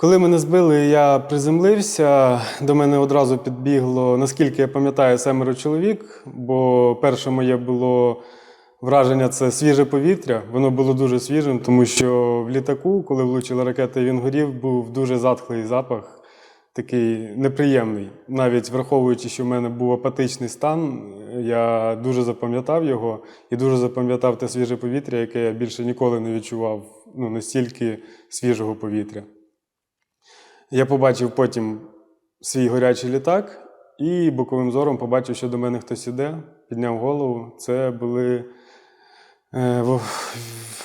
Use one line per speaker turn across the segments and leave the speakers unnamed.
Коли мене збили, я приземлився. До мене одразу підбігло, наскільки я пам'ятаю, семеро чоловік. Бо перше моє було враження це свіже повітря. Воно було дуже свіжим, тому що в літаку, коли влучила ракета, він горів, був дуже затхлий запах, такий неприємний. Навіть враховуючи, що в мене був апатичний стан, я дуже запам'ятав його і дуже запам'ятав те свіже повітря, яке я більше ніколи не відчував ну, настільки свіжого повітря. Я побачив потім свій горячий літак і боковим зором побачив, що до мене хтось іде, підняв голову. Це були е,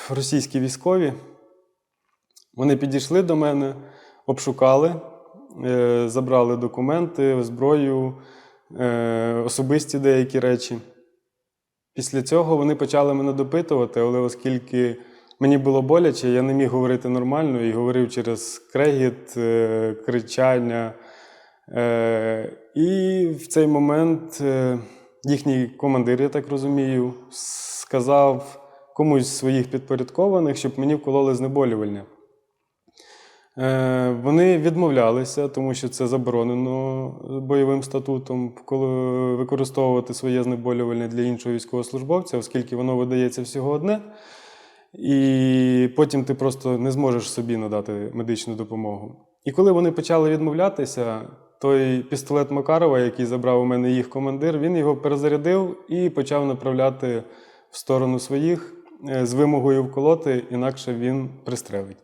російські військові. Вони підійшли до мене, обшукали, е, забрали документи, зброю, е, особисті деякі речі. Після цього вони почали мене допитувати, але оскільки мені було боляче, я не міг говорити нормально і говорив через крегіт, е, кричання. Е, І в цей момент е, їхній командир, я так розумію, сказав комусь з своїх підпорядкованих, щоб мені вкололи знеболювальне. Е, Вони відмовлялися, тому що це заборонено бойовим статутом, використовувати своє знеболювальне для іншого військовослужбовця, оскільки воно видається всього одне. І потім ти просто не зможеш собі надати медичну допомогу. І коли вони почали відмовлятися, той пістолет Макарова, який забрав у мене їх командир, він його перезарядив і почав направляти в сторону своїх е, з вимогою вколоти, інакше він пристрелить.